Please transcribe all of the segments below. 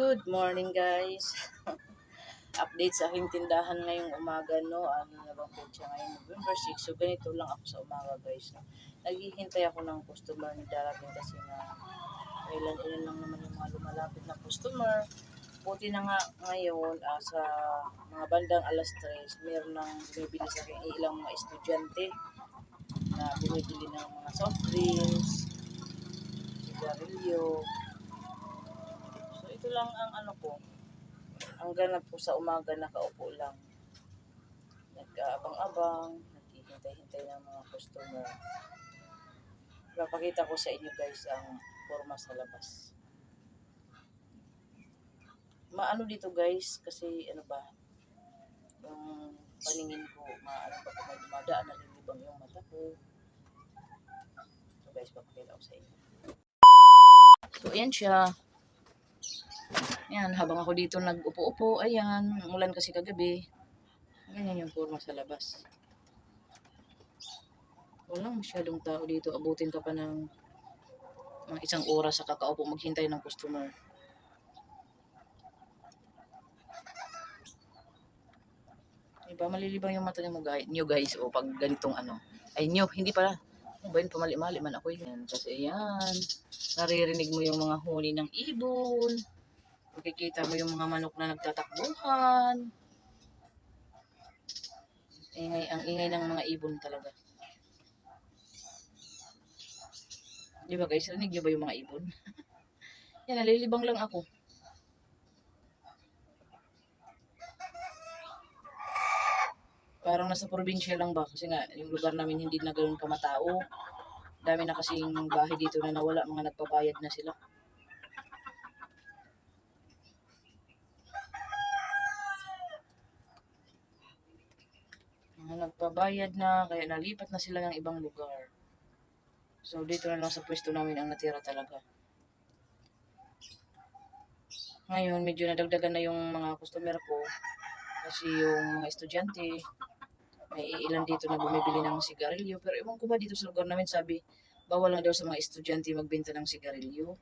Good morning guys. Update sa aking tindahan ngayong umaga no. Ano na bang petsa ngayon? November 6. So ganito lang ako sa umaga guys. No? Naghihintay ako ng customer na darating kasi na kailan ilan lang naman yung mga lumalapit na customer. Buti na nga ngayon ah, sa mga bandang alas 3, meron nang bumibili sa akin ilang mga estudyante na bumibili ng mga soft drinks, sigarilyo, lang ang ano ko. Ang ganap ko sa umaga nakaupo lang. Nagkaabang-abang, naghihintay-hintay ng mga customer. Papakita ko sa inyo guys ang forma sa labas. Maano dito guys kasi ano ba yung paningin ko maano ba kung may dumadaan nalilibang yung mata ko. So guys, papakita ko sa inyo. So ayan siya. Yan, habang ako dito nag-upo-upo, ayan, umulan kasi kagabi. Ganyan yung forma sa labas. Walang masyadong tao dito. Abutin ka pa ng mga isang oras sa kakaupo maghintay ng customer. Diba, malilibang yung mata niyo guys, nyo guys, o pag ganitong ano. Ay, nyo, hindi pala. Ano ba yun, pamali-mali man ako yun. Kasi ayan, naririnig mo yung mga huni ng ibon. Makikita mo yung mga manok na nagtatakbuhan. Ingay, ang ingay ng mga ibon talaga. Di ba guys, rinig niyo ba yung mga ibon? Yan, nalilibang lang ako. Parang nasa probinsya lang ba? Kasi nga, yung lugar namin hindi na ganoon kamatao. Dami na kasing bahay dito na nawala, mga nagpabayad na sila. Mga nagpabayad na, kaya nalipat na sila ng ibang lugar. So, dito na lang sa pwesto namin ang natira talaga. Ngayon, medyo nadagdagan na yung mga customer ko. Kasi yung mga estudyante, may ilan dito na bumibili ng sigarilyo. Pero ewan ko ba dito sa lugar namin, sabi, bawal na daw sa mga estudyante magbenta ng sigarilyo.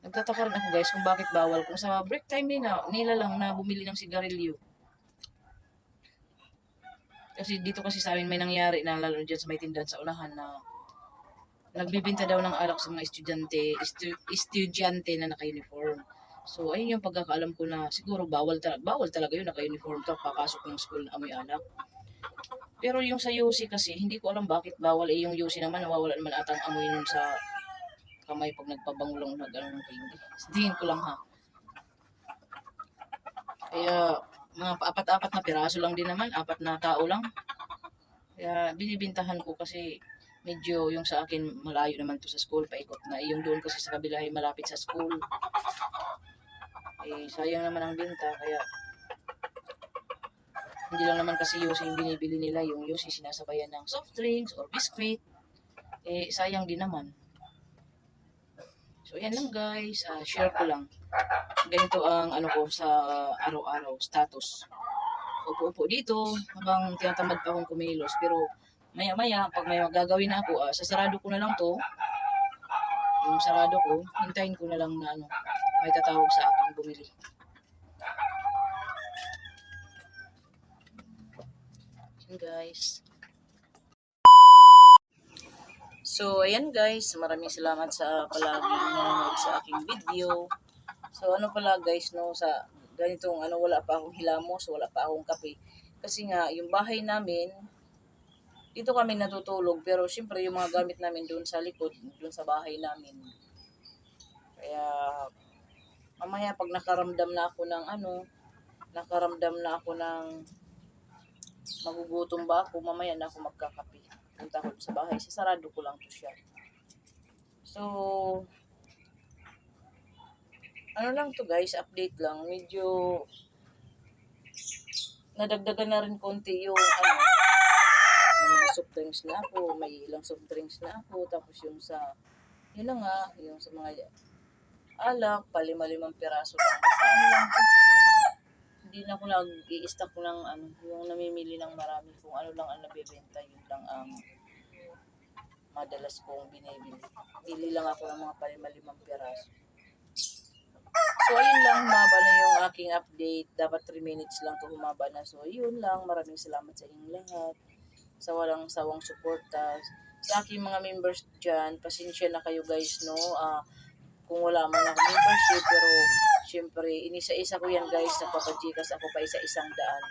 Nagtataka rin ako guys kung bakit bawal. Kung sa break time nila, nila lang na bumili ng sigarilyo. Kasi dito kasi sa amin may nangyari na lalo dyan sa may tindahan sa unahan na nagbibinta daw ng alak sa mga estudyante, estu, estudyante na naka-uniform. So, ayun yung pagkakaalam ko na siguro bawal, ta- bawal talaga yun naka-uniform ka papasok ng school na amoy alak. Pero yung sa UC kasi, hindi ko alam bakit bawal. Eh, yung UC naman, nawawala naman atang amoy nun sa kamay pag nagpabango lang na gano'n ng candy. Tingin ko lang ha. Kaya, mga apat-apat na piraso lang din naman, apat na tao lang. Kaya binibintahan ko kasi medyo yung sa akin malayo naman to sa school, paikot na. Eh, Yung doon kasi sa kabila ay malapit sa school. Eh, sayang naman ang binta, kaya hindi lang naman kasi yung yung binibili nila, yung yung sinasabayan ng soft drinks or biscuit. Eh, sayang din naman. So, yan lang guys. Ah, share ko lang. Ganito ang ano ko sa araw-araw, status. Upo-upo dito habang tinatamad pa akong kumilos. Pero maya-maya, pag may magagawin na ako, ah, sasarado ko na lang to. Yung sarado ko, hintayin ko na lang na ano, may tatawag sa akin bumili. Yan guys. So, ayan guys, maraming salamat sa palaging nanonood sa aking video. So, ano pala guys, no, sa ganitong, ano, wala pa akong hilamos, wala pa akong kape. Kasi nga, yung bahay namin, dito kami natutulog, pero syempre yung mga gamit namin doon sa likod, doon sa bahay namin. Kaya, mamaya pag nakaramdam na ako ng ano, nakaramdam na ako ng magugutom ba ako, mamaya na ako magkakape. Punta ko sa bahay, sasarado ko lang to siya. So, ano lang to guys, update lang. Medyo nadagdagan na rin konti yung ano, may soft drinks na ako, may ilang soft drinks na ako, tapos yung sa, yun na nga, yung sa mga alak, palima-limang piraso lang. Basta ano lang. Hindi na ako nag-i-stock ng ano, yung namimili ng marami. Kung ano lang ang nabibenta, yun lang ang madalas kong binibili. Bili lang ako ng mga palima-limang piraso. aking update. Dapat 3 minutes lang to humaba na. So, yun lang. Maraming salamat sa inyong lahat. Sa walang sawang suporta. Sa aking mga members dyan, pasensya na kayo guys, no? Ah, kung wala man ako membership, pero syempre, inisa-isa ko yan guys. Nagpapajikas ako pa isa-isang daan.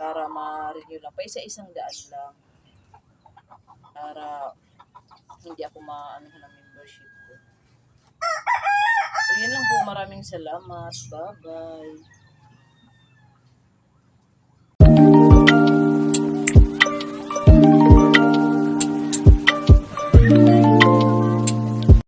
Para ma-renew lang. Pa isa-isang daan lang. Para hindi ako ma-ano ng membership ko. So, yun lang po. Maraming salamat. Bye-bye.